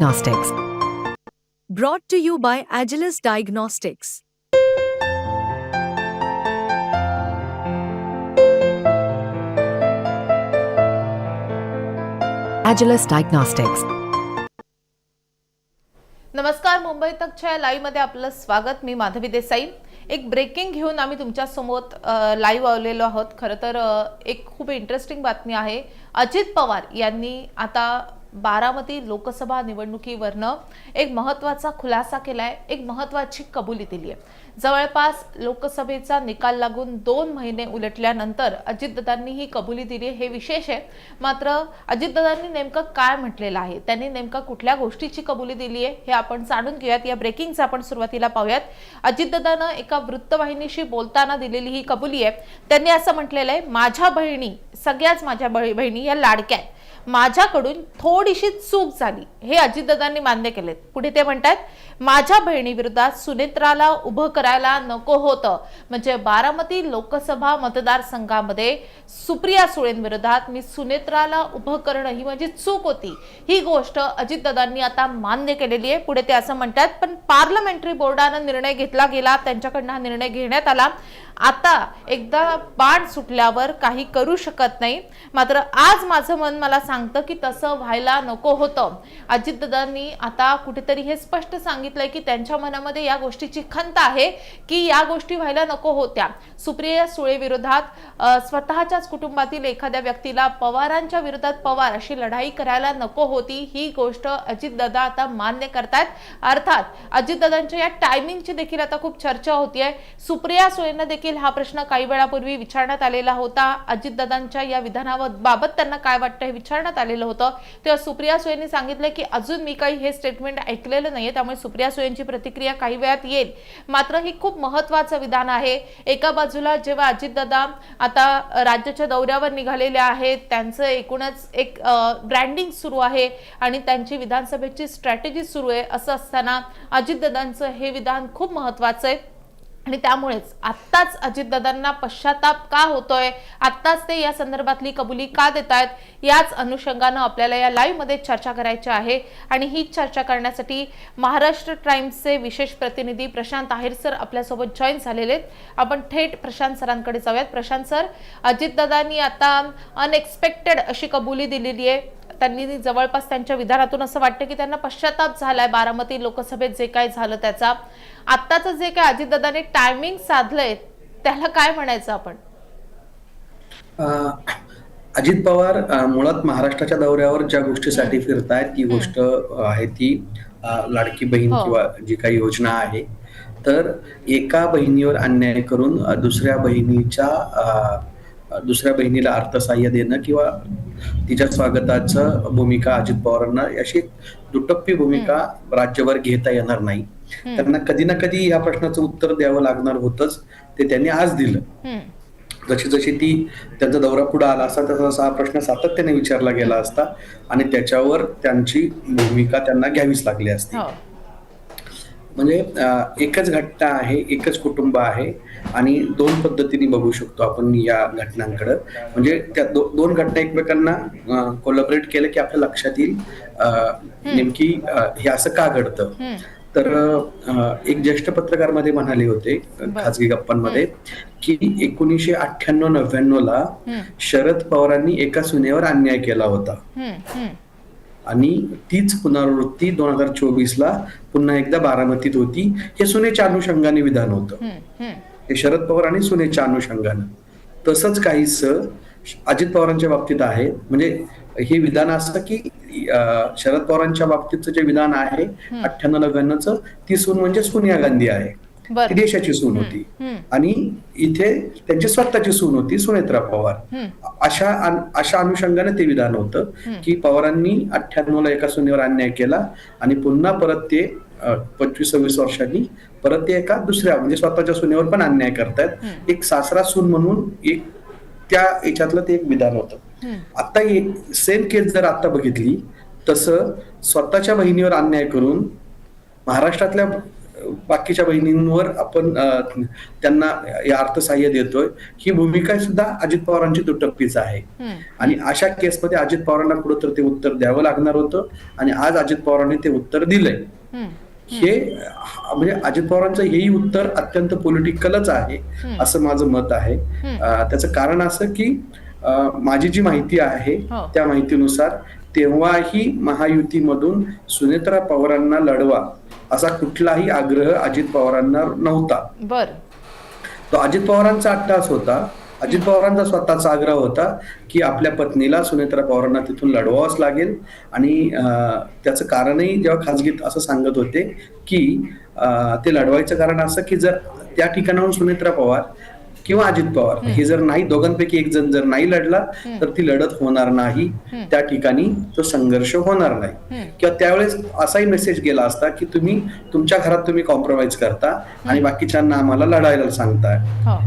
Diagnostics. Brought to you by Agilus Diagnostics. Agilus Diagnostics. नमस्कार मुंबई तकच्या लाईव्हमध्ये आपलं स्वागत मी माधवी देसाई एक ब्रेकिंग घेऊन आम्ही तुमच्यासमोर लाईव्ह आलेलो आहोत खरं तर एक खूप इंटरेस्टिंग बातमी आहे अजित पवार यांनी आता बारामती लोकसभा निवडणुकीवरनं एक महत्त्वाचा खुलासा केलाय एक महत्त्वाची कबुली दिली आहे जवळपास लोकसभेचा निकाल लागून दोन महिने उलटल्यानंतर अजितदादांनी ही कबुली दिली हे विशेष आहे. मात्र अजितदादांनी नेमकं काय म्हटलेलं आहे? त्यांनी नेमका कुठल्या गोष्टीची कबुली दिली आहे हे आपण जाणून घेऊयात. या ब्रेकिंगचं आपण सुरुवातीला पाहूयात. अजितदादानं एका वृत्तवाहिनीशी बोलताना दिलेली ही कबुली आहे. त्यांनी असं म्हटलेलं आहे माझ्या बहिणी सगळ्याच माझ्या बहिणी या लाडक्या आहेत. माझ्याकडून थोडीशी चूक झाली. हे अजितदादांनी मान्य केले पुढे ते म्हणतात माझ्या बहिणीविरोधात सुनेत्राला उभं करायला नको होतं. म्हणजे बारामती लोकसभा मतदारसंघामध्ये सुप्रिया सुळेंविरोधात मी सुनेत्राला उभं करणं ही माझी चूक होती. ही गोष्ट अजितदादांनी आता मान्य केलेली आहे. पुढे ते असं म्हणतात पण पार्लमेंटरी बोर्डानं निर्णय घेतला गेला. त्यांच्याकडनं हा निर्णय घेण्यात आला. आता एकदा बाण सुटल्यावर काही करू शकत नाही. मात्र आज माझं मन मला सांगतं की तसं व्हायला नको होतं. अजितदादांनी आता कुठेतरी हे स्पष्ट सांगितलंय की त्यांच्या मनामध्ये या गोष्टीची खंत आहे की या गोष्टी व्हायला नको होत्या. सुप्रिया सुळे विरोधात स्वतःच्याच कुटुंबातील एखाद्या व्यक्तीला पवारांच्या विरोधात पवार अशी लढाई करायला नको होती. ही गोष्ट अजितदादा आता मान्य करतायत. अर्थात अजितदादांच्या या टायमिंगची देखील आता खूप चर्चा होती आहे सुप्रिया सुळेंना देखील हा प्रश्न काही वेळापूर्वी विचारण्यात आलेला होता. अजितदादांच्या या विधानाबाबत त्यांना काय वाटतं हे विचारण्यात आलेलं होतं. तेव्हा सुप्रिया सुळेंनी सांगितलं की अजून मी काही हे स्टेटमेंट ऐकलेलं नाहीये त्यामुळे सुप्रिया सुळेंची प्रतिक्रिया काही वेळात येईल. मात्र ही खूप महत्वाचं विधान आहे. एका बाजूला जेव्हा अजितदादा आता राज्याच्या दौऱ्यावर निघालेले आहेत त्यांचं एकूणच एक ब्रँडिंग सुरू आहे आणि त्यांची विधानसभेची स्ट्रॅटेजी सुरू आहे. असं असताना अजितदादांचं हे विधान खूप महत्वाचं आहे. आणि त्यामुळेच आत्ताच अजितदादांना पश्चाताप का होतोय आत्ताच ते या संदर्भातली कबुली का देत आहेत याच अनुषंगानं आपल्याला या लाईव्हमध्ये चर्चा करायची आहे. आणि ही चर्चा करण्यासाठी महाराष्ट्र टाइम्सचे विशेष प्रतिनिधी प्रशांत आहेर सर आपल्यासोबत जॉईन झालेले आहेत. आपण थेट प्रशांत सरांकडे जाऊयात. प्रशांत सर अजितदादांनी आता अनएक्सपेक्टेड अशी कबुली दिलेली आहे. त्यांनी जवळपास त्यांच्या विधानातून असं वाटतं की त्यांना पश्चाताप झालाय बारामती लोकसभेत जे काय झालं त्याचा. आत्ताच जे काय अजितदादाने टायमिंग साधलंय त्याला काय म्हणायचं आपण? अजित पवार मुळात महाराष्ट्राच्या दौऱ्यावर ज्या गोष्टीसाठी फिरतायत ती गोष्ट आहे ती लाडकी बहीण हो. किंवा जी काही योजना आहे. तर एका बहिणीवर अन्याय करून दुसऱ्या बहिणीच्या दुसऱ्या बहिणीला अर्थसहाय्य देणं किंवा तिच्या स्वागताचं भूमिका अजित पवारांना अशी दुटप्पी भूमिका राज्यभर घेता येणार नाही. त्यांना कधी ना कधी या प्रश्नाचं उत्तर द्यावं लागणार होतच ते त्यांनी आज दिलं. जशी जशी ती त्यांचा दौरा पुढे आला असता तसा तसा हा प्रश्न सातत्याने विचारला गेला असता आणि त्याच्यावर त्यांची भूमिका त्यांना घ्यावीच लागली असती. हो. म्हणजे एकच घटना आहे एकच कुटुंब आहे आणि दोन पद्धतीने बघू शकतो आपण या घटनांकडे. म्हणजे त्या दो, दोन घटना एकमेकांना कोलॅबरेट केलं की आपल्या लक्षात येईल नेमकी हे असं का घडतं? तर एक ज्येष्ठ पत्रकारमध्ये म्हणाले होते खासगी गप्पांमध्ये की एकोणीसशे अठ्ठ्याण्णव नव्याण्णव ला शरद पवारांनी एका सुनेवर अन्याय केला होता. आणि तीच पुनरावृत्ती दोन हजार चोवीस ला पुन्हा एकदा बारामतीत होती. हे सुनेच्या अनुषंगाने विधान होतं. हे शरद पवार आणि सुनेच्या अनुषंगानं तसंच काहीच अजित पवारांच्या बाबतीत आहे. म्हणजे हे विधान असं की शरद पवारांच्या बाबतीतचं जे विधान आहे अठ्ठ्याण्णव नव्याण्णवचं ती सून म्हणजे सोनिया गांधी आहे. ती देशाची सून होती. आणि इथे त्यांची स्वतःची सून होती सुनेत्रा पवार. अशा अशा अनुषंगाने ते विधान होतं की पवारांनी अठ्ठ्याण्णव ला एका सुनेवर अन्याय केला आणि पुन्हा परत ते पंचवीस सव्वीस वर्षांनी परत ते एका दुसऱ्या म्हणजे स्वतःच्या सुनेवर पण अन्याय करतायत. एक सासरा सून म्हणून एक त्या याच्यातलं ते एक विधान होतं. आता सेम केस जर आता बघितली तसं स्वतःच्या बहिणीवर अन्याय करून महाराष्ट्रातल्या बाकीच्या बहिणींवर आपण त्यांना या अर्थसहाय्य देतोय ही भूमिका सुद्धा अजित पवारांची दुटप्पीच आहे. आणि अशा केसमध्ये अजित पवारांना कुठंतर ते उत्तर द्यावं लागणार होतं आणि आज अजित पवारांनी ते उत्तर दिलंय. हे म्हणजे अजित पवारांचं हेही उत्तर अत्यंत पॉलिटिकलच आहे असं माझं मत आहे त्याचं कारण असं की माझी जी माहिती आहे हो. त्या माहितीनुसार तेव्हाही महायुतीमधून सुनेत्रा पवारांना लढवा असा कुठलाही आग्रह अजित पवारांना नव्हता. बर. तो अजित पवारांचा अट्टास होता. अजित पवारांचा स्वतःचा आग्रह होता की आपल्या पत्नीला सुनेत्रा पवारांना तिथून लढवावंच लागेल. आणि त्याचं कारणही जेव्हा खाजगीत असं सांगत होते की ते लढवायचं कारण असं की जर त्या ठिकाणाहून सुनेत्रा पवार किंवा अजित पवार. हे जर नाही दोघांपैकी एक जण जर नाही लढला तर ती लढत होणार नाही. त्या ठिकाणी तो संघर्ष होणार नाही. किंवा त्यावेळेस असाही मेसेज गेला असता की तुम्ही तुमच्या घरात तुम्ही कॉम्प्रोमाइज करता आणि बाकीच्यांना आम्हाला लढायला सांगताय. हो.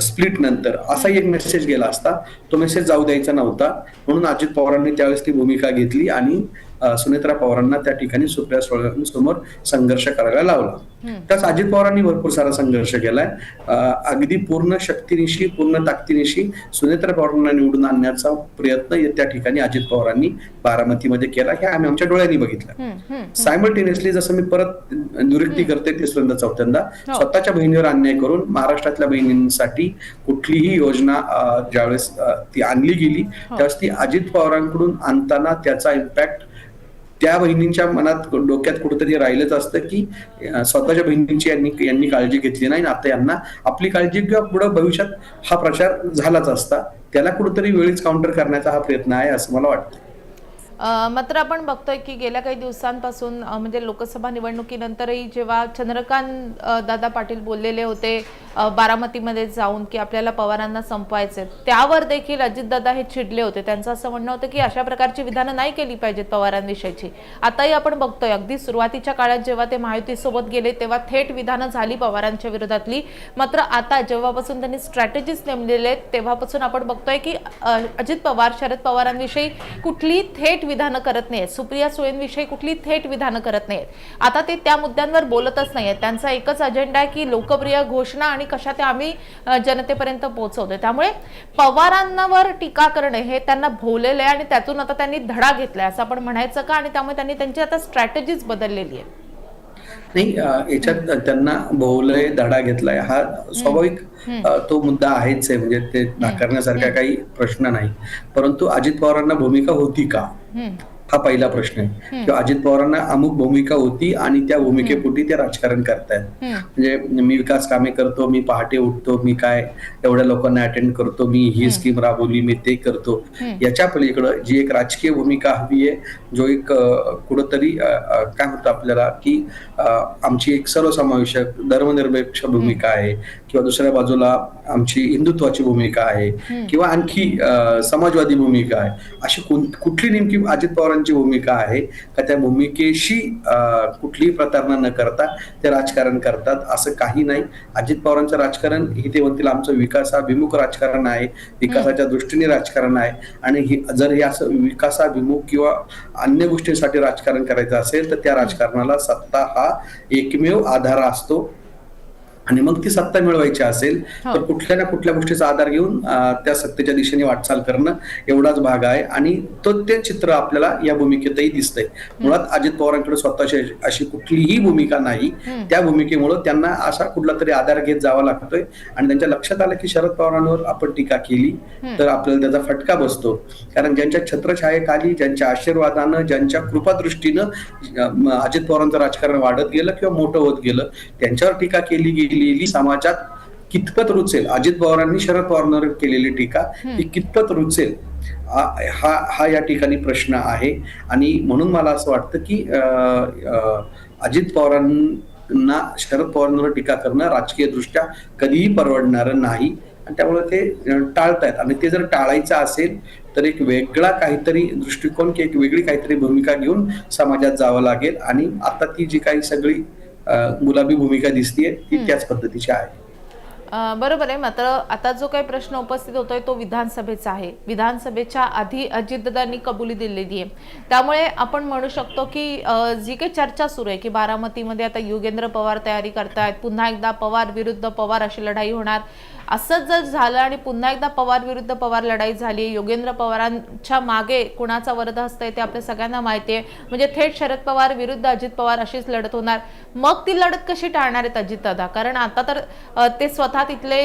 स्प्लिट नंतर असाही एक मेसेज गेला असता तो मेसेज जाऊ द्यायचा नव्हता. म्हणून अजित पवारांनी त्यावेळेस ती भूमिका घेतली आणि सुनेत्रा पवारांना त्या ठिकाणी सुप्रिया सुळेंसमोर संघर्ष करायला लावला त्यास अजित पवारांनी भरपूर सारा संघर्ष केलाय अगदी पूर्ण शक्तीनिशी पूर्ण ताकदीनिशी सुनेत्रा पवारांना निवडून आणण्याचा प्रयत्न त्या ठिकाणी अजित पवारांनी बारामतीमध्ये केला हे आम्ही आमच्या डोळ्यांनी बघितलं. सायमल्टेनियसली जसं मी परत दुरुक्ती करते तिसऱ्यांदा चौथ्यांदा हो. स्वतःच्या बहिणीवर अन्याय करून महाराष्ट्रातल्या बहिणींसाठी कुठलीही योजना ज्यावेळेस ती आणली गेली हो. त्यावेळेस ती अजित पवारांकडून आणताना त्याचा इम्पॅक्ट त्या बहिणींच्या मनात डोक्यात कुठेतरी राहिलंच असतं की स्वतःच्या बहिणींची यांनी यांनी काळजी घेतली नाही आता यांना. आपली काळजी किंवा पुढे भविष्यात हा प्रचार झालाच असता. त्याला कुठेतरी वेळीच काउंटर करण्याचा हा प्रयत्न आहे असं मला वाटतं. मात्र आपण बघतोय की गेल्या काही दिवसांपासून म्हणजे लोकसभा निवडणुकीनंतरही जेव्हा चंद्रकांत दादा पाटील बोललेले होते बारामतीमध्ये जाऊन की आपल्याला पवारांना संपवायचे त्यावर देखील अजितदादा हे चिडले होते. त्यांचं असं म्हणणं होतं की अशा प्रकारची विधानं नाही केली पाहिजेत पवारांविषयीची. आताही आपण बघतोय अगदी सुरुवातीच्या काळात जेव्हा ते महायुतीसोबत गेले तेव्हा थेट विधानं झाली पवारांच्या विरोधातली. मात्र आता जेव्हापासून त्यांनी स्ट्रॅटेजीज नेमलेले आहेत तेव्हापासून आपण बघतोय की अजित पवार शरद पवारांविषयी कुठली थेट विधानं करत नाहीत. सुप्रिया सुळेंविषयी कुठली थेट विधानं करत नाहीत. आता ते त्या मुद्द्यांवर बोलतच नाहीयेत. त्यांचा एकच अजेंडा आहे की लोकप्रिय घोषणा आणि कशा त्या आम्ही जनतेपर्यंत पोहोचवतोय. त्यामुळे पवारांवर टीका करणे हे त्यांना भोवलेलं आहे आणि त्यातून आता त्यांनी धडा घेतलाय असं आपण म्हणायचं का? आणि त्यामुळे त्यांनी त्यांची आता स्ट्रॅटेजीज बदललेली आहे नाही याच्यात त्यांना बहुलय धडा घेतलाय. हा स्वाभाविक तो मुद्दा आहेच आहे. म्हणजे ते नाकारण्यासारखा काही प्रश्न नाही. परंतु अजित पवारांना भूमिका होती का. हा पहिला प्रश्न आहे. किंवा अजित पवारांना अमुक भूमिका होती आणि त्या भूमिकेपोटी ते राजकारण करतायत. म्हणजे मी विकास कामे करतो मी पहाटे उठतो मी काय एवढ्या लोकांना अटेंड करतो मी ही स्कीम राबवली मी ते करतो. याच्या पलीकडं जी एक राजकीय भूमिका हवी आहे जो एक कुठंतरी काय म्हणतो आपल्याला की आमची एक सर्वसमावेशक धर्मनिरपेक्ष भूमिका आहे. किंवा दुसऱ्या बाजूला आमची हिंदुत्वाची भूमिका आहे किंवा आणखी समाजवादी भूमिका आहे अशी कुठली नेमकी अजित पवारांची भूमिका आहे का त्या भूमिकेशी कुठलीही प्रतारणा न करता ते राजकारण करतात असं काही नाही. अजित पवारांचं राजकारण हे ते म्हणतील आमचं विकासाभिमुख राजकारण आहे विकासाच्या दृष्टीने राजकारण आहे. आणि हे जर हे असं विकासाभिमुख किंवा अन्य गोष्टींसाठी राजकारण करायचं असेल तर त्या राजकारणाला सत्ता हा एकमेव आधार असतो. आणि मग ती सत्ता मिळवायची असेल तर कुठल्या ना कुठल्या गोष्टीचा आधार घेऊन त्या सत्तेच्या दिशेने वाटचाल करणं एवढाच भाग आहे. आणि तो ते चित्र आपल्याला या भूमिकेतही दिसतंय. मुळात अजित पवारांकडे स्वतःची अशी कुठलीही भूमिका नाही. त्या भूमिकेमुळं त्यांना असा कुठला तरी आधार घेत जावा लागतोय. आणि त्यांच्या लक्षात आलं की शरद पवारांवर आपण टीका केली तर आपल्याला त्याचा फटका बसतो. कारण ज्यांच्या छत्रछायेखाली ज्यांच्या आशीर्वादानं ज्यांच्या कृपादृष्टीनं अजित पवारांचं राजकारण वाढत गेलं किंवा मोठं होत गेलं त्यांच्यावर टीका केली गेलेली समाजात कितपत रुचेल? अजित पवारांनी शरद पवारांवर केलेली टीका ही कितपत रुचेल? हा हा या ठिकाणी प्रश्न आहे. आणि म्हणून मला असं वाटतं की अजित पवारांना शरद पवारांवर टीका करणं राजकीय दृष्ट्या कधीही परवडणारं नाही. आणि त्यामुळे ते टाळतायत. आणि ते जर टाळायचं असेल तर एक वेगळा काहीतरी दृष्टिकोन की एक वेगळी काहीतरी भूमिका घेऊन समाजात जावं लागेल. आणि आता ती जी काही सगळी गुलाबी भूमिका दिसतीये ती त्याच पद्धतीची आहे. बरोबर आहे मात्र आता जो काही प्रश्न उपस्थित होतोय तो विधानसभेचा आहे. विधानसभेच्या आधी अजितदादांनी कबुली दिलेली आहे. त्यामुळे आपण म्हणू शकतो की जी काही चर्चा सुरू आहे की बारामतीमध्ये आता योगेंद्र पवार तयारी करतायत पुन्हा एकदा पवार विरुद्ध पवार अशी लढाई होणार. असंच जर झालं आणि पुन्हा एकदा पवार विरुद्ध पवार लढाई झाली योगेंद्र पवारांच्या मागे कुणाचा वरद असतंय ते आपल्या सगळ्यांना माहिती आहे. म्हणजे थेट शरद पवार विरुद्ध अजित पवार अशीच लढत होणार. मग ती लढत कशी टाळणार आहेत अजितदादा कारण आता तर ते स्वतः तिथले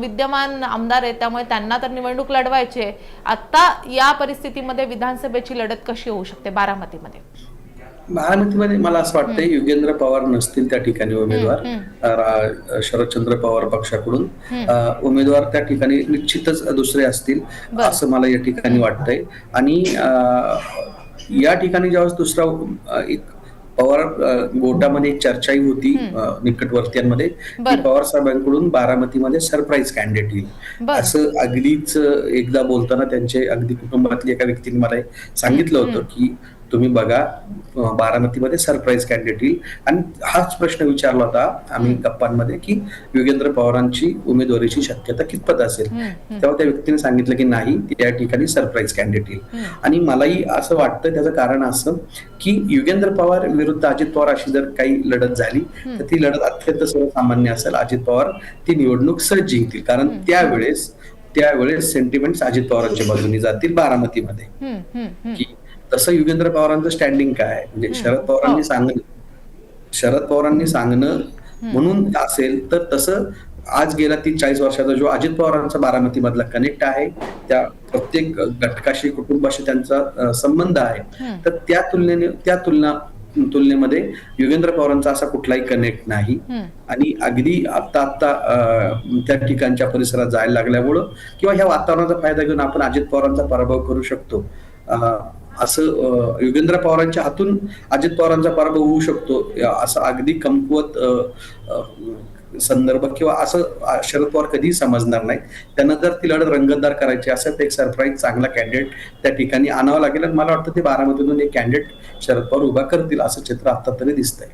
विद्यमान आमदार आहेत त्यामुळे त्यांना तर निवडणूक लढवायची आहे. आता या परिस्थितीमध्ये विधानसभेची लढत कशी होऊ शकते बारामतीमध्ये? बारामतीमध्ये मला असं वाटतंय युगेंद्र पवार नसतील त्या ठिकाणी उमेदवार. शरदचंद्र पवार पक्षाकडून. उमेदवार त्या ठिकाणी निश्चितच दुसरे असतील असं मला या ठिकाणी वाटतंय. आणि या ठिकाणी ज्यावेळेस दुसरा एक पवार गोटामध्ये एक चर्चाही होती निकटवर्तीयांमध्ये की. पवार साहेबांकडून बारामतीमध्ये सरप्राईज कॅन्डिडेट येईल. असं अगदीच एकदा बोलताना त्यांचे अगदी कुटुंबातल्या एका व्यक्तीने मला सांगितलं होतं की तुम्ही बघा बारामतीमध्ये सरप्राईज कॅन्डिडेट येईल. आणि हाच प्रश्न विचारला होता आम्ही गप्पांमध्ये की योगेंद्र पवारांची उमेदवारीची शक्यता कितपत असेल? तेव्हा त्या व्यक्तीने सांगितलं की नाही त्या ठिकाणी सरप्राईज कॅन्डिडेट येईल. आणि मलाही असं वाटतं त्याचं कारण असं की युगेंद्र पवार विरुद्ध अजित पवार अशी जर काही लढत झाली तर ती लढत अत्यंत सर्वसामान्य असेल. अजित पवार ती निवडणूक सहज जिंकतील कारण त्यावेळेस त्यावेळेस सेंटिमेंट अजित पवारांच्या बाजूने जातील बारामतीमध्ये. की तसं युगेंद्र पवारांचं स्टँडिंग काय? आहे म्हणजे शरद पवारांनी सांगणं. शरद पवारांनी सांगणं म्हणून असेल तर तसं आज गेला ती चाळीस वर्षाचा जो अजित पवारांचा बारामती मधला कनेक्ट आहे त्या प्रत्येक घटकाशी कुटुंबाशी त्यांचा संबंध आहे. तर त्या तुलनेने त्या तुलना तुलनेमध्ये युगेंद्र पवारांचा असा कुठलाही कनेक्ट नाही. आणि अगदी आत्ता आत्ता अं, त्या ठिकाणच्या परिसरात जायला लागल्यामुळं किंवा ह्या वातावरणाचा फायदा घेऊन आपण अजित पवारांचा पराभव करू शकतो. असं युगेंद्र पवारांच्या हातून अजित पवारांचा पराभव होऊ शकतो. असं अगदी कमकुवत संदर्भ किंवा असं शरद पवार कधीही समजणार नाही त्यांना जर ती लढत रंगतदार करायची असेल तर एक सरप्राईज चांगला कॅन्डिडेट त्या ठिकाणी आणावं लागेल आणि मला वाटतं ते बारामतीतून एक कॅन्डिडेट शरद पवार उभा करतील असं चित्र आता तरी दिसतंय.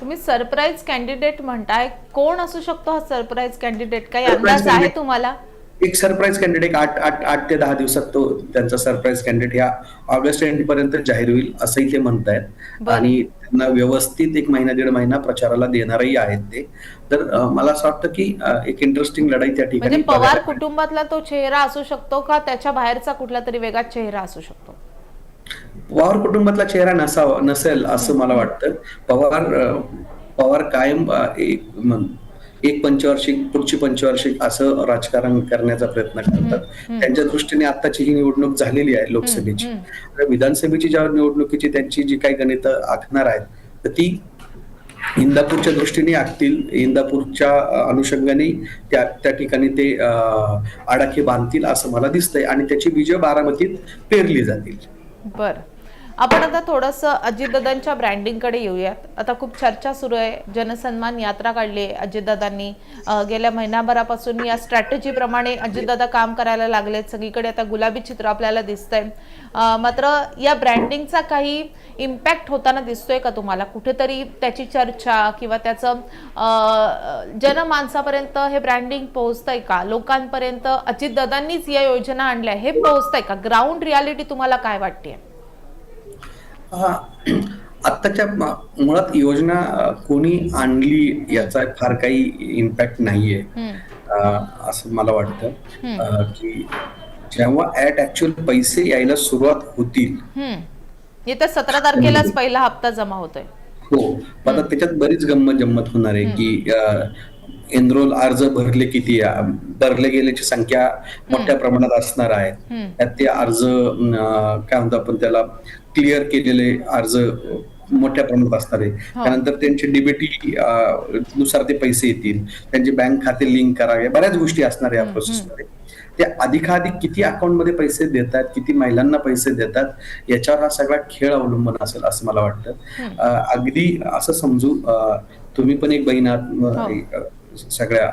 तुम्ही सरप्राईज कॅन्डिडेट म्हणताय. कोण असू शकतो हा सरप्राईज कॅन्डिडेट काही अंदाज आहे. तुम्हाला? एक सरप्राईज कॅन्डिडेट आठ आठ आठ ते दहा दिवसात तो त्यांचा सरप्राईज कॅन्डिडेट ह्या ऑगस्ट एंड पर्यंत जाहीर होईल असंही ते म्हणतायत. आणि त्यांना व्यवस्थित एक महिना दीड महिना प्रचाराला देणारही आहेत ते. तर मला असं वाटतं की एक इंटरेस्टिंग लढाई त्या ठिकाणी म्हणजे पवार कुटुंबातला तो चेहरा असू शकतो का? त्याच्या बाहेरचा कुठला तरी वेगळा चेहरा असू शकतो? पवार कुटुंबातला चेहरा नसावा नसेल असं मला वाटतं. पवार पवार कायम एक एक पंचवार्षिक पुढची पंचवार्षिक असं राजकारण करण्याचा प्रयत्न करतात. त्यांच्या दृष्टीने आताची ही निवडणूक झालेली आहे लोकसभेची. विधानसभेची ज्या निवडणुकीची त्यांची जी काही गणित आखणार आहेत तर ती इंदापूरच्या दृष्टीने आखतील. इंदापूरच्या अनुषंगाने त्या त्या ठिकाणी ते आडाखे बांधतील असं मला दिसतंय आणि त्याची विजय बारामतीत पेरली जातील. बर. आपण आता थोडस अजितदादांच्या ब्रँडिंगकडे येऊयात. आता खूप चर्चा सुरू आहे. जनसन्मान यात्रा काढली आहे अजितदादांनी. गेल्या महिनाभरापासून या स्ट्रॅटेजी प्रमाणे अजितदादा काम करायला लागलेत. सगळीकडे आता गुलाबी चित्र आपल्याला दिसत आहे मात्र या ब्रँडिंगचा काही इम्पॅक्ट होताना दिसतोय का तुम्हाला? कुठेतरी त्याची चर्चा किंवा त्याचं अं, जनमानसापर्यंत हे ब्रँडिंग पोहोचतंय का? लोकांपर्यंत अजितदादांनीच या योजना आणल्या हे पोहोचतंय का? ग्राउंड रियालिटी तुम्हाला काय वाटते हा. आत्ताच्या मुळात योजना कोणी आणली याचा फार काही इम्पॅक्ट नाहीये. असं मला वाटतं. की जेव्हा ऍट ऍक्च्युअल पैसे यायला सुरुवात होतील. येत्या सतरा तारखेलाच पहिला हप्ता जमा होतोय. हो. पण आता त्याच्यात बरीच गंमत जम्मत होणार आहे की एनरोल अर्ज भरले किती? भरले गेल्याची संख्या मोठ्या प्रमाणात असणार आहे. त्यात ते अर्ज काय म्हणतो आपण त्याला? क्लिअर केलेले अर्ज मोठ्या प्रमाणात असणार आहे. त्यानंतर त्यांचे डीबीटी नुसार ते पैसे येतील. त्यांचे बँक खाते लिंक करावे बऱ्याच गोष्टी असणार आहे या प्रोसेसमध्ये ते अधिकाधिक किती अकाउंटमध्ये पैसे देतात किती महिलांना पैसे देतात याच्यावर हा सगळा खेळ अवलंबून असेल असं मला वाटतं. अगदी असं समजू तुम्ही पण एक बहीण अं, सगळ्या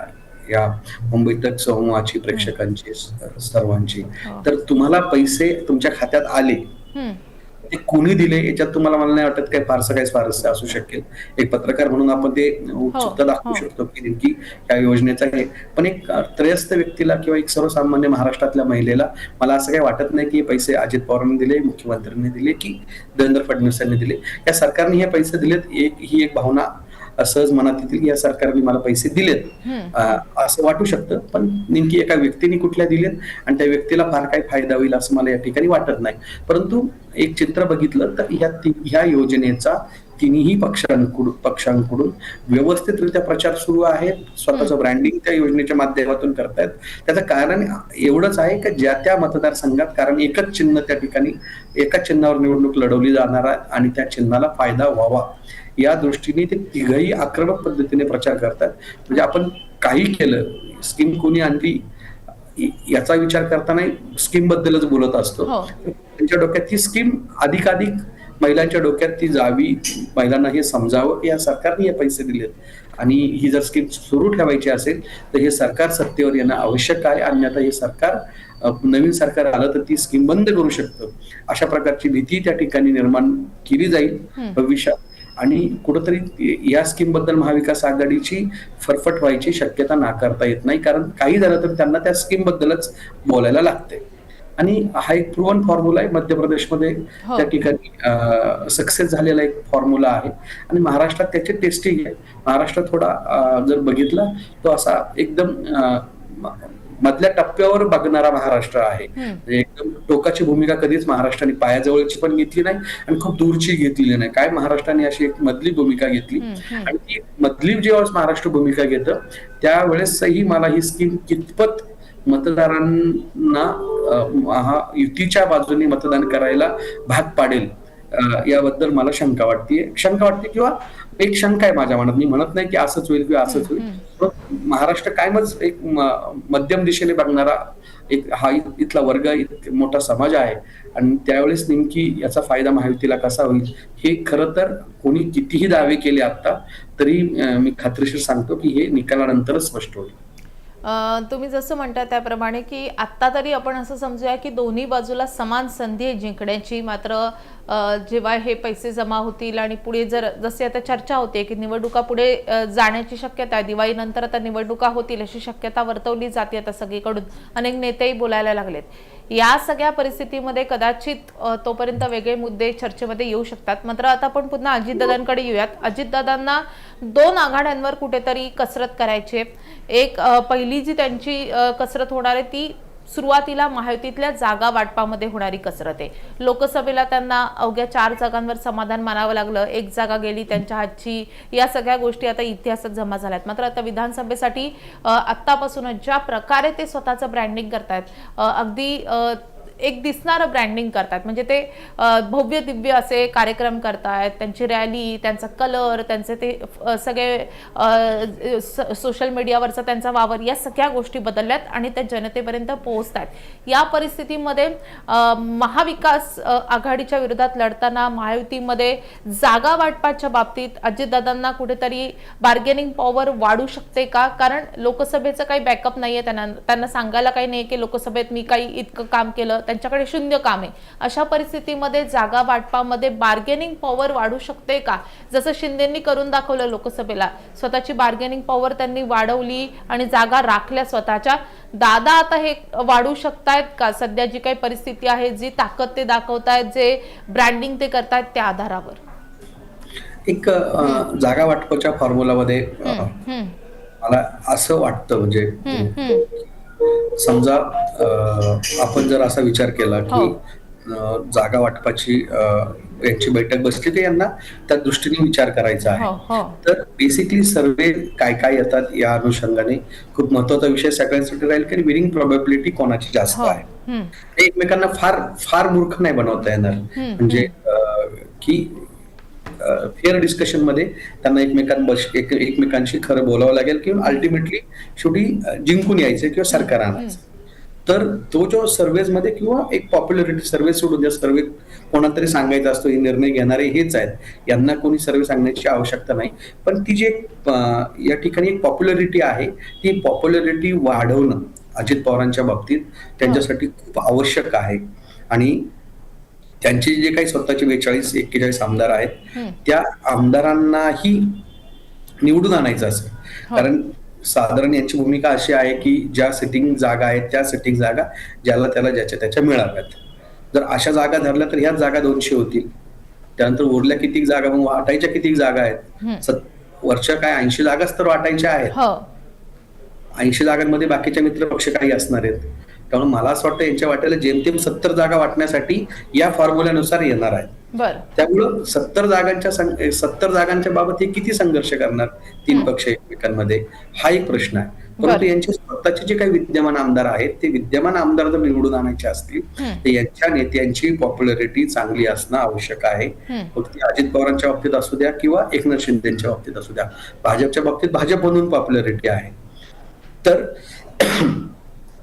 या मुंबई तक समूहाची प्रेक्षकांची सर्वांची. तर तुम्हाला पैसे तुमच्या खात्यात आले. ते कोणी दिले याच्यात तुम्हाला मला नाही वाटत काही फारसं काही स्वारस्य असू शकेल. एक पत्रकार म्हणून आपण ते उत्सुकता दाखवू हो. शकतो की नेमकी या योजनेचा हे. पण एक त्रयस्थ व्यक्तीला किंवा एक सर्वसामान्य महाराष्ट्रातल्या महिलेला मला असं काही वाटत नाही की हे पैसे अजित पवारांनी दिले मुख्यमंत्र्यांनी दिले की देवेंद्र फडणवीसांनी दिले. या सरकारने हे पैसे दिलेत एक ही एक भावना सहज मनात येतील की या सरकारने मला पैसे दिलेत. असं वाटू शकतं पण नेमकी एका व्यक्तीने कुठल्या दिलेत आणि त्या व्यक्तीला फार काही फायदा होईल असं मला या ठिकाणी वाटत नाही. परंतु एक चित्र बघितलं तर ह्या ह्या योजनेचा तिन्ही पक्षांकडून पक्षांकडून व्यवस्थितरित्या प्रचार सुरू आहे. स्वतःचं ब्रँडिंग त्या योजनेच्या माध्यमातून करतायत. त्याचं कारण एवढंच आहे की ज्या त्या मतदारसंघात कारण एकच चिन्ह त्या ठिकाणी एकाच चिन्हावर निवडणूक लढवली जाणार आहे आणि त्या चिन्हाला फायदा व्हावा. या दृष्टीने ते तिघही आक्रमक पद्धतीने प्रचार करतात. म्हणजे आपण काही केलं स्कीम कोणी आणली याचा विचार करताना स्कीम बद्दलच बोलत असतो. हो. त्यांच्या डोक्यात ती स्कीम अधिकाधिक महिलांच्या डोक्यात ती जावी महिलांना हे समजावं की या सरकारने हे पैसे दिलेत. आणि ही जर स्कीम सुरू ठेवायची असेल तर हे सरकार सत्तेवर येणं आवश्यक आहे. अन्यथा हे सरकार नवीन सरकार आलं तर ती स्कीम बंद करू शकतं. अशा प्रकारची भीती त्या ठिकाणी निर्माण केली जाईल. भविष्यात आणि कुठंतरी या स्कीमबद्दल महाविकास आघाडीची फरफट व्हायची शक्यता नाकारता येत नाही. कारण काही झालं तर त्यांना त्या स्कीम बद्दलच बोलायला लागते आणि हा एक प्रुवन फॉर्म्युला आहे. मध्य प्रदेशमध्ये हो. त्या ठिकाणी सक्सेस झालेला एक फॉर्म्युला आहे. आणि महाराष्ट्रात त्याची टेस्टिंग आहे. महाराष्ट्र थोडा जर बघितला तो असा एकदम मधल्या टप्प्यावर बघणारा महाराष्ट्र आहे. म्हणजे एकदम टोकाची भूमिका कधीच महाराष्ट्राने पायाजवळची पण घेतली नाही आणि खूप दूरची घेतलेली नाही. काय महाराष्ट्राने अशी एक मधली भूमिका घेतली. आणि ती मधली जेव्हा महाराष्ट्र भूमिका घेतं त्यावेळेसही मला ही स्कीम कितपत मतदारांना हा युतीच्या बाजूने मतदान करायला भाग पाडेल याबद्दल मला शंका वाटते शंका वाटते किंवा एक शंका आहे माझ्या मनात. मी म्हणत नाही की असंच होईल किंवा असंच होईल. महाराष्ट्र कायमच एक म- मध्यम दिशेने बघणारा एक हा इथला वर्ग इत- मोठा समाज आहे. आणि त्यावेळेस नेमकी याचा फायदा महायुतीला कसा होईल हे खरं तर कोणी कितीही दावे केले आता तरी मी खात्रीशीर सांगतो की हे निकालानंतरच स्पष्ट होईल. तुम्ही जसं म्हणता त्याप्रमाणे की आत्ता तरी आपण असं समजूया की दोन्ही बाजूला समान संधी आहे जिंकण्याची. मात्र जेव्हा हे पैसे जमा होतील आणि पुढे जर जसे आता चर्चा होते की निवडणुका पुढे जाण्याची शक्यता आहे दिवाळीनंतर आता निवडणुका होतील अशी शक्यता वर्तवली जाते आता सगळीकडून. अनेक नेतेही बोलायला लागलेत. या सगळ्या परिस्थितीमध्ये कदाचित तोपर्यंत वेगळे मुद्दे चर्चेमध्ये येऊ शकतात. मात्र आता आपण पुन्हा अजितदादांकडे येऊयात. अजितदादांना दोन आघाड्यांवर कुठेतरी कसरत करायची एक पहिली जी त्यांची कसरत होणार आहे ती सुरुवातीला महायुतीतल्या जागा वाटपामध्ये होणारी कसरत आहे. लोकसभेला त्यांना अवघ्या चार जागांवर समाधान मानावं लागलं. एक जागा गेली त्यांच्या हातची. या सगळ्या गोष्टी आता इतिहासात जमा झाल्यात. मात्र आता विधानसभेसाठी आत्तापासूनच ज्या प्रकारे ते स्वतःचं ब्रँडिंग करतायत अगदी एक दिसणारं ब्रँडिंग करतात. म्हणजे ते भव्य दिव्य असे कार्यक्रम करतायत त्यांची रॅली त्यांचा कलर त्यांचे ते सगळे स- सोशल मीडियावरचा त्यांचा वावर या सगळ्या गोष्टी बदलल्यात आणि त्या जनतेपर्यंत पोहोचत आहेत या परिस्थितीमध्ये महाविकास आघाडीच्या विरोधात लढताना महायुतीमध्ये जागा वाटपाच्या बाबतीत अजितदादांना कुठेतरी बार्गेनिंग पॉवर वाढू शकते का? कारण लोकसभेचं काही बॅकअप नाही आहे त्यांना त्यांना सांगायला काही नाही की लोकसभेत मी काही इतकं काम केलं त्यांच्याकडे शून्य काम आहे. अशा परिस्थितीमध्ये जागा वाटपामध्ये बार्गेनिंग पॉवर वाढू शकते का? जसं शिंदेंनी करून दाखवलं लोकसभेला स्वतःची बार्गेनिंग पॉवर त्यांनी वाढवली आणि जागा राखल्या स्वतःच्या. दादा आता हे वाढू शकतायत का? सध्या जी काही परिस्थिती आहे जी ताकद ते दाखवतायत जे ब्रँडिंग ते करतायत त्या आधारावर. एक जागा वाटपाच्या फॉर्म्युलामध्ये मला असं वाटतं म्हणजे. समजा आपण जर असा विचार केला की हो. जागा वाटपाची यांची बैठक बसली तर यांना त्या दृष्टीने विचार करायचा हो आहे. हो तर बेसिकली सर्वे काय काय येतात या अनुषंगाने खूप महत्त्वाचा विषय सगळ्यांसाठी राहील की विनिंग प्रोबॅबिलिटी कोणाची जास्त हो. आहे? हे एकमेकांना फार फार मूर्ख नाही बनवता येणार. म्हणजे की फेअर डिस्कशनमध्ये त्यांना एकमेकां एक एकमेकांशी खरं बोलावं लागेल किंवा अल्टिमेटली शेवटी जिंकून यायचं किंवा सरकार आणायचं. तर तो जो सर्व्हेजमध्ये किंवा एक पॉप्युलरिटी सर्व्हे सोडून ज्या सर्व्हे कोणातरी सांगायचा असतो हे निर्णय घेणारे हेच आहेत. यांना कोणी सर्व्हे सांगण्याची आवश्यकता नाही. पण ती जी एक या ठिकाणी एक पॉप्युलरिटी आहे ती पॉप्युलरिटी वाढवणं अजित पवारांच्या बाबतीत त्यांच्यासाठी खूप आवश्यक आहे. आणि त्यांचे जे काही स्वतःचे बेचाळीस एक्केचाळीस आमदार आहेत. त्या आमदारांनाही निवडून आणायचं असेल हो. कारण साधारण यांची भूमिका अशी आहे की ज्या सिटिंग जागा आहेत त्या सिटिंग जागा ज्याला त्याला ज्याच्या त्याच्या मिळाव्यात. जर अशा जागा धरल्या तर ह्याच जागा दोनशे होतील. त्यानंतर उरल्या किती जागा मग वाटायच्या किती जागा. आहेत? वरच्या काय ऐंशी जागाच तर वाटायच्या आहेत. हो. ऐंशी जागांमध्ये बाकीच्या मित्र पक्ष काही असणार आहेत. त्यामुळे मला असं वाटतं यांच्या वाट्याला जेमतेम सत्तर जागा वाटण्यासाठी या फॉर्म्युल्यानुसार येणार आहेत बर त्यामुळं सत्तर जागांच्या सत्तर जागांच्या बाबत हे किती संघर्ष करणार तीन. पक्ष एकमेकांमध्ये हा एक प्रश्न आहे परंतु. यांचे स्वतःचे जे काही विद्यमान आमदार आहेत ते विद्यमान आमदार जर निवडून आणायचे असतील. तर यांच्या नेत्यांची पॉप्युलरिटी चांगली असणं आवश्यक आहे. मग ती अजित पवारांच्या बाबतीत असू द्या किंवा एकनाथ शिंदेच्या बाबतीत असू द्या भाजपच्या बाबतीत भाजप म्हणून पॉप्युलरिटी आहे तर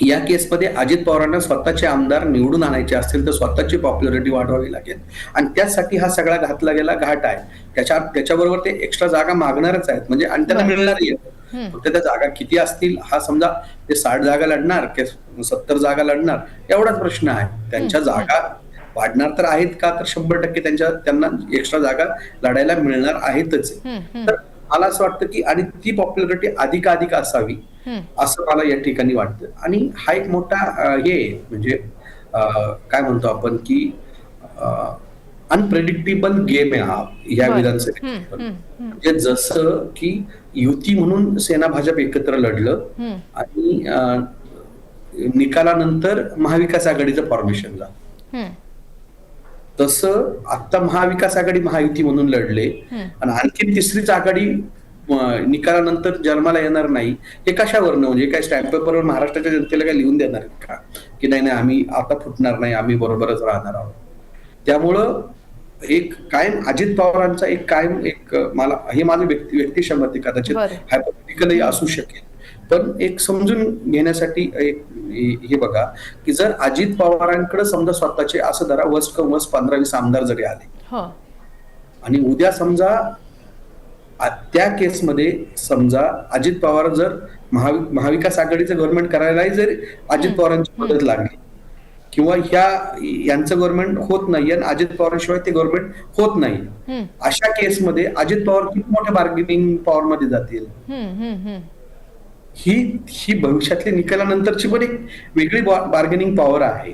या केसमध्ये अजित पवारांना स्वतःचे आमदार निवडून आणायचे असतील तर स्वतःची पॉप्युलरिटी वाढवावी लागेल. आणि त्यासाठी हा सगळा घातला गेला घाट आहे. त्याच्या त्याच्याबरोबर ते एक्स्ट्रा जागा मागणारच आहेत. म्हणजे आणि त्यांना. मिळणारही आहेत. फक्त त्या जागा किती असतील हा समजा ते साठ जागा लढणार की सत्तर जागा लढणार एवढाच प्रश्न आहे. त्यांच्या. जागा वाढणार तर आहेत का? तर शंभर टक्के त्यांच्या त्यांना एक्स्ट्रा जागा लढायला मिळणार आहेतच. तर मला असं वाटतं की आणि ती पॉप्युलरिटी अधिकाधिक असावी. असं मला या ठिकाणी वाटतं आणि हा एक मोठा हे म्हणजे काय म्हणतो आपण की अनप्रेडिक्टेबल गेम आहे हा या. विधानसभेत म्हणजे जसं की युती म्हणून सेना भाजप एकत्र लढलं. आणि निकालानंतर महाविकास आघाडीचं फॉर्मेशन झालं तसं आता महाविकास आघाडी महायुती म्हणून लढले. आणि आणखी तिसरीच आघाडी निकालानंतर जन्माला येणार नाही हे कशावरनं? म्हणजे काय स्टॅम्प पेपरवर महाराष्ट्राच्या जनतेला काय लिहून देणार का? की नाही नाही आम्ही आता फुटणार नाही आम्ही बरोबरच राहणार आहोत. त्यामुळं एक कायम अजित पवारांचा एक कायम एक मला हे माझं व्यक्ती व्यक्तिशः मत आहे कदाचित. हायपोथेटिकलही असू शकेल. पण एक समजून घेण्यासाठी एक हे बघा की जर अजित पवारांकडे समजा स्वतःचे असं धरा वस कम वस पंधरा वीस आमदार जरी आले हो आणि उद्या समजा त्या केसमध्ये समजा अजित पवार जर महावि महाविकास आघाडीचं गव्हर्नमेंट करायलाही जर अजित. पवारांची मदत लागली किंवा ह्या यांचं गव्हर्नमेंट होत नाही आणि अजित पवारांशिवाय ते गव्हर्नमेंट होत नाही अशा केसमध्ये अजित पवार किती मोठ्या बार्गेनिंग पॉवर मध्ये जातील. ही ही भविष्यातली निकालानंतरची पण एक वेगळी बार्गेनिंग पॉवर आहे.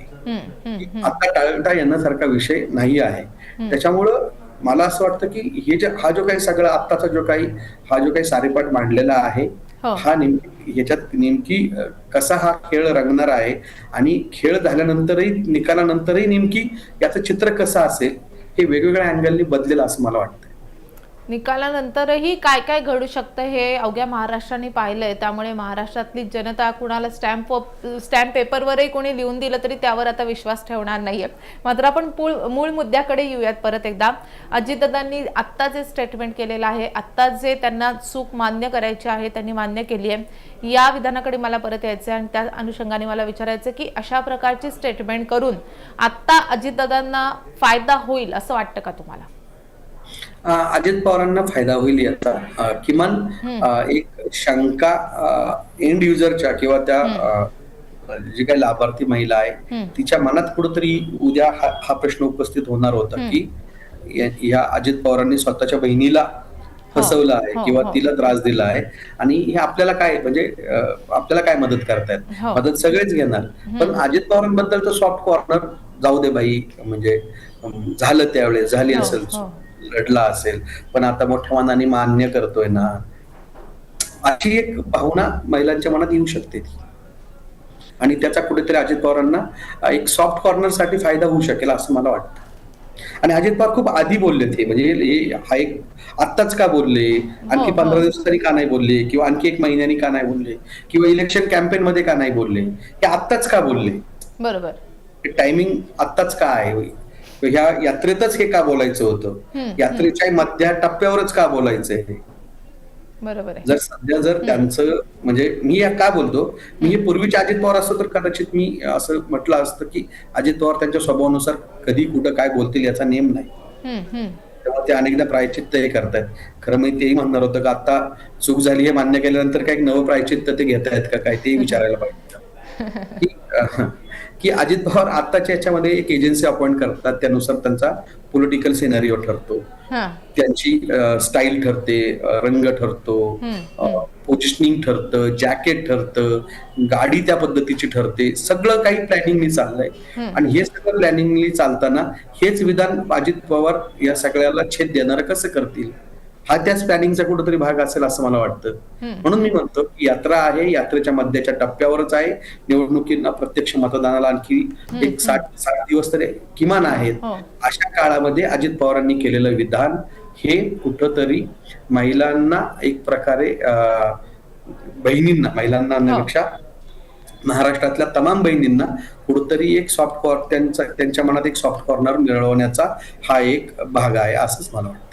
आता टाळता येण्यासारखा विषय नाही आहे त्याच्यामुळं मला असं वाटतं की हे जे हा जो काही सगळा आत्ताचा जो काही हा जो काही सारेपाट मांडलेला आहे हो. हा नेमकी ह्याच्यात नेमकी कसा हा खेळ रंगणार आहे आणि खेळ झाल्यानंतरही निकालानंतरही नेमकी याचं चित्र कसं असेल हे वेगवेगळ्या अँगलनी बदलेल असं मला वाटतं निकालानंतरही काय काय घडू शकतं हे अवघ्या महाराष्ट्राने पाहिलंय. त्यामुळे महाराष्ट्रातली जनता कुणाला स्टॅम्प स्टॅम्प पेपरवरही कोणी लिहून दिलं तरी त्यावर आता विश्वास ठेवणार नाहीये. मात्र आपण मूळ मूळ मुद्द्याकडे येऊयात परत एकदा. अजितदादांनी आत्ता जे स्टेटमेंट केलेलं आहे आत्ता जे त्यांना चूक मान्य करायची आहे त्यांनी मान्य केली आहे या विधानाकडे मला परत यायचं आहे आणि त्या अनुषंगाने मला विचारायचं की अशा प्रकारची स्टेटमेंट करून आत्ता अजितदादांना फायदा होईल असं वाटतं का तुम्हाला? अजित पवारांना फायदा होईल याचा किमान एक शंका एंड युजरच्या किंवा त्या जी काही लाभार्थी महिला आहे. तिच्या मनात कुठंतरी उद्या हा हा प्रश्न उपस्थित होणार होता. की या- अजित पवारांनी स्वतःच्या बहिणीला फसवलं आहे हो, किंवा हो. तिला त्रास दिला आहे आणि हे आपल्याला काय म्हणजे आपल्याला काय मदत करतायत हो. मदत सगळेच घेणार पण अजित पवारांबद्दल तर सॉफ्ट कॉर्नर जाऊ दे बाई म्हणजे झालं त्यावेळेस झाली हो, असेल हो. लढला असेल. पण आता मोठ्या मनाने मान्य करतोय ना. अशी एक भावना महिलांच्या मनात येऊ शकते ती. आणि त्याचा कुठेतरी अजित पवारांना एक सॉफ्ट कॉर्नरसाठी फायदा होऊ शकेल असं मला वाटतं. आणि अजित पवार खूप आधी बोलले ते. म्हणजे हे हा एक आत्ताच का बोलले? आणखी हो. पंधरा दिवसांनी का नाही बोलले? किंवा आणखी एक महिन्यानी का नाही बोलले? किंवा इलेक्शन कॅम्पेन मध्ये का नाही बोलले? हे आत्ताच का बोलले? बरोबर. टायमिंग आत्ताच का आहे? ह्या यात्रेतच हे का बोलायचं होतं? यात्रेच्या मध्या टप्प्यावरच का बोलायचंय हे? बरोबर जर सध्या जर त्यांचं म्हणजे मी या का बोलतो? मी हे पूर्वीचे अजित पवार असतो तर कदाचित मी असं म्हटलं असतं की अजित पवार त्यांच्या स्वभावानुसार कधी कुठं काय बोलतील याचा नेम नाही. तेव्हा ते अनेकदा प्रायचित्त हे करतायत. खरं म्हणजे तेही म्हणणार होतं का आता चूक झाली हे मान्य केल्यानंतर एक नवं प्रायचित्त ते घेत आहेत का काय तेही विचारायला पाहिजे. की अजित पवार आताच्या याच्यामध्ये एक एजन्सी अपॉइंट करतात त्यानुसार त्यांचा पॉलिटिकल सिनारिओ ठरतो. त्यांची स्टाईल ठरते रंग ठरतो पोझिशनिंग ठरतं जॅकेट ठरतं गाडी त्या पद्धतीची ठरते. सगळं काही प्लॅनिंगनी चाललंय. आणि हे सगळं प्लॅनिंगली चालताना हेच विधान अजित पवार या सगळ्याला छेद देणार कसं करतील? हा त्याच प्लॅनिंगचा कुठेतरी भाग असेल असं मला वाटतं. म्हणून मी म्हणतो की यात्रा आहे यात्रेच्या मध्याच्या टप्प्यावरच आहे. निवडणुकींना प्रत्यक्ष मतदानाला आणखी एक साठ साठ दिवस तरी किमान आहेत. हो. अशा काळामध्ये अजित पवारांनी केलेलं विधान हे कुठंतरी महिलांना एक प्रकारे बहिणींना महिलांना आणण्यापेक्षा महाराष्ट्रातल्या तमाम बहिणींना कुठंतरी एक सॉफ्ट कॉर्नर त्यांचा त्यांच्या मनात एक सॉफ्ट कॉर्नर मिळवण्याचा हा एक भाग आहे असंच मला वाटतं.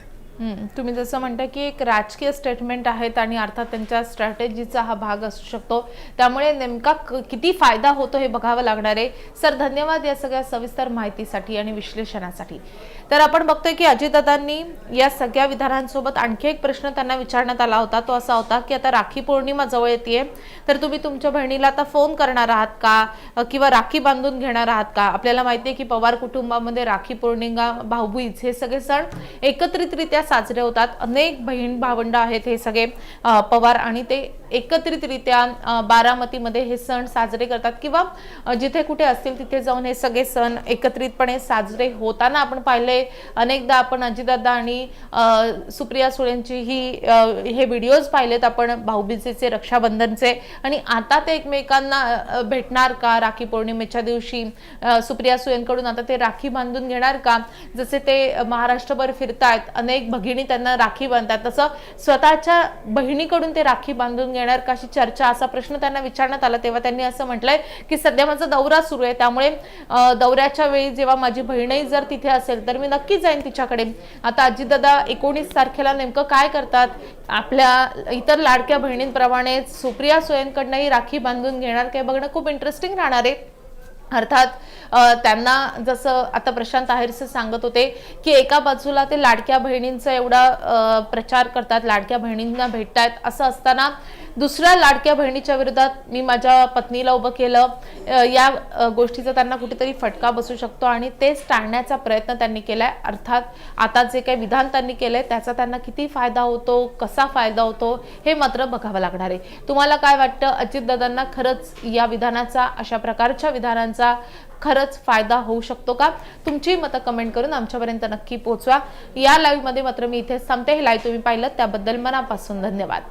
तुम्ही जसं म्हणता की एक राजकीय स्टेटमेंट आहेत आणि अर्थात त्यांच्या स्ट्रॅटेजीचा हा भाग असू शकतो. त्यामुळे नेमका किती फायदा होतो हे बघावं लागणार आहे. सर धन्यवाद या सगळ्या सविस्तर माहितीसाठी आणि विश्लेषणासाठी. तर आपण बघतोय की अजितदादांनी या सगळ्या विधानांसोबत आणखी एक प्रश्न त्यांना विचारण्यात आला होता. तो असा होता की आता राखी पौर्णिमा जवळ येते तर तुम्ही तुमच्या बहिणीला आता फोन करणार आहात का? किंवा राखी बांधून घेणार आहात का? आपल्याला माहिती आहे की पवार कुटुंबामध्ये राखी पौर्णिमा भाऊबीज हे सगळे सण एकत्रितरित्या साजरे होतात. अनेक बहीण भावंड आहेत हे सगळे पवार आणि ते एकत्रितरित्या बारामतीमध्ये हे सण साजरे करतात किंवा जिथे कुठे असतील तिथे जाऊन हे सगळे सण एकत्रितपणे साजरे होताना आपण पाहिले. अनेकदा आपण अजितदादा आणि सुप्रिया सुळेंची ही हे व्हिडिओज पाहिलेत आपण भाऊबीजेचे रक्षाबंधनचे. आणि आता ते एकमेकांना भेटणार का? राखी पौर्णिमेच्या दिवशी सुप्रिया सुळेंकडून आता ते राखी बांधून घेणार का? जसे ते महाराष्ट्रभर फिरतायत अनेक भगिनी त्यांना राखी बांधतात. तसं स्वतःच्या बहिणीकडून ते राखी बांधून घेणार का अशी चर्चा असा प्रश्न त्यांना विचारण्यात आला. तेव्हा त्यांनी असं म्हटलंय की सध्या माझा दौरा सुरू आहे. त्यामुळे दौऱ्याच्या वेळी जेव्हा माझी बहीणही जर तिथे असेल तर मी नक्की जाईन तिच्याकडे. आता अजितदादा एकोणीस तारखेला नेमकं काय करतात? आपल्या इतर लाडक्या बहिणींप्रमाणे सुप्रिया सोयनकडनंही राखी बांधून घेणार काय बघणं खूप इंटरेस्टिंग राहणार आहे. अर्थात त्यांना जसं आता प्रशांत आहेरसे सांगत होते की एका बाजूला ते लाडक्या बहिणींचा एवढा प्रचार करतात लाडक्या बहिणींना भेटतायत असं असताना दुसऱ्या लाडक्या बहिणीच्या विरोधात मी माझ्या पत्नीला उभं केलं. या गोष्टीचा त्यांना कुठेतरी फटका बसू शकतो आणि तेच टाळण्याचा प्रयत्न त्यांनी केलाय. अर्थात आता जे काही विधान त्यांनी केलंय त्याचा त्यांना किती फायदा होतो कसा फायदा होतो हे मात्र बघावं लागणार आहे. तुम्हाला काय वाटतं? अजितदादांना खरंच या विधानाचा अशा प्रकारच्या विधानांचा खरंच फायदा होऊ शकतो का? तुमची मतं कमेंट करून आमच्यापर्यंत नक्की पोहोचवा. या लाईव्हमध्ये मात्र मी इथे थांबते. हे लाईव्ह तुम्ही पाहिलं त्याबद्दल मनापासून धन्यवाद.